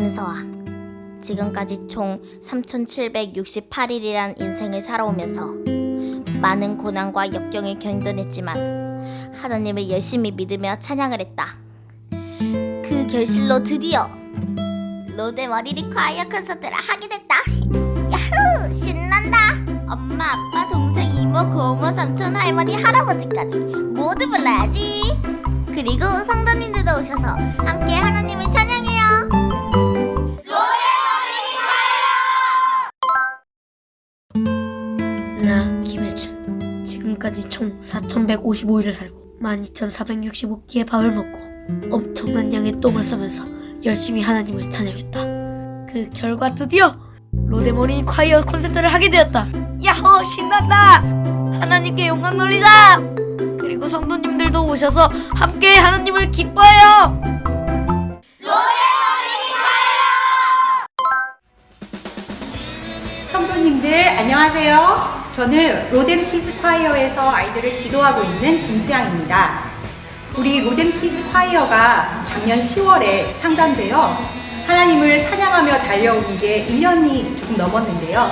임서아. 지금까지 총 3,768일이란 인생을 살아오면서 많은 고난과 역경을 견뎌냈지만 하나님을 열심히 믿으며 찬양을 했다. 그 결실로 드디어 로데 머리리 과이어 콘서트를 하게 됐다. 야후 신난다. 엄마, 아빠, 동생, 이모, 고모, 삼촌, 할머니, 할아버지까지 모두 불러야지. 그리고 성도님들도 오셔서 함께 하나님을 찬양 나 김혜준 지금까지 총 4,155일을 살고 12,465끼의 밥을 먹고 엄청난 양의 똥을 싸면서 열심히 하나님을 찬양했다. 그 결과 드디어 로데모니 콰이어 콘서트를 하게 되었다. 야호 신난다! 하나님께 영광 돌리자! 그리고 성도님들도 오셔서 함께 하나님을 기뻐해요 성도님들 안녕하세요. 저는 로덴 피스 콰이어에서 아이들을 지도하고 있는 김수양입니다. 우리 로덴 피스 콰이어가 작년 10월에 상단되어 하나님을 찬양하며 달려온 게 1년이 조금 넘었는데요.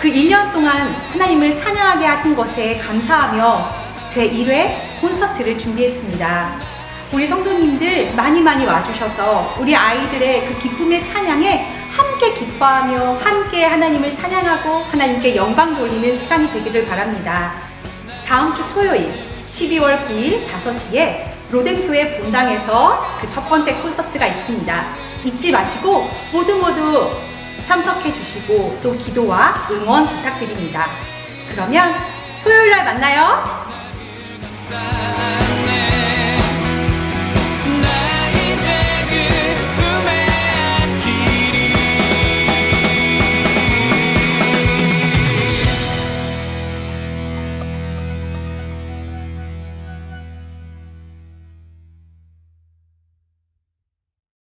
그 1년 동안 하나님을 찬양하게 하신 것에 감사하며 제 1회 콘서트를 준비했습니다. 우리 성도님들 많이 많이 와주셔서 우리 아이들의 그 기쁨의 찬양에 함께 기뻐하며 함께 하나님을 찬양하고 하나님께 영광 돌리는 시간이 되기를 바랍니다. 다음 주 토요일 12월 9일 5시에 로덴교회 본당에서 그 첫 번째 콘서트가 있습니다. 잊지 마시고 모두 모두 참석해 주시고 또 기도와 응원 부탁드립니다. 그러면 토요일 날 만나요.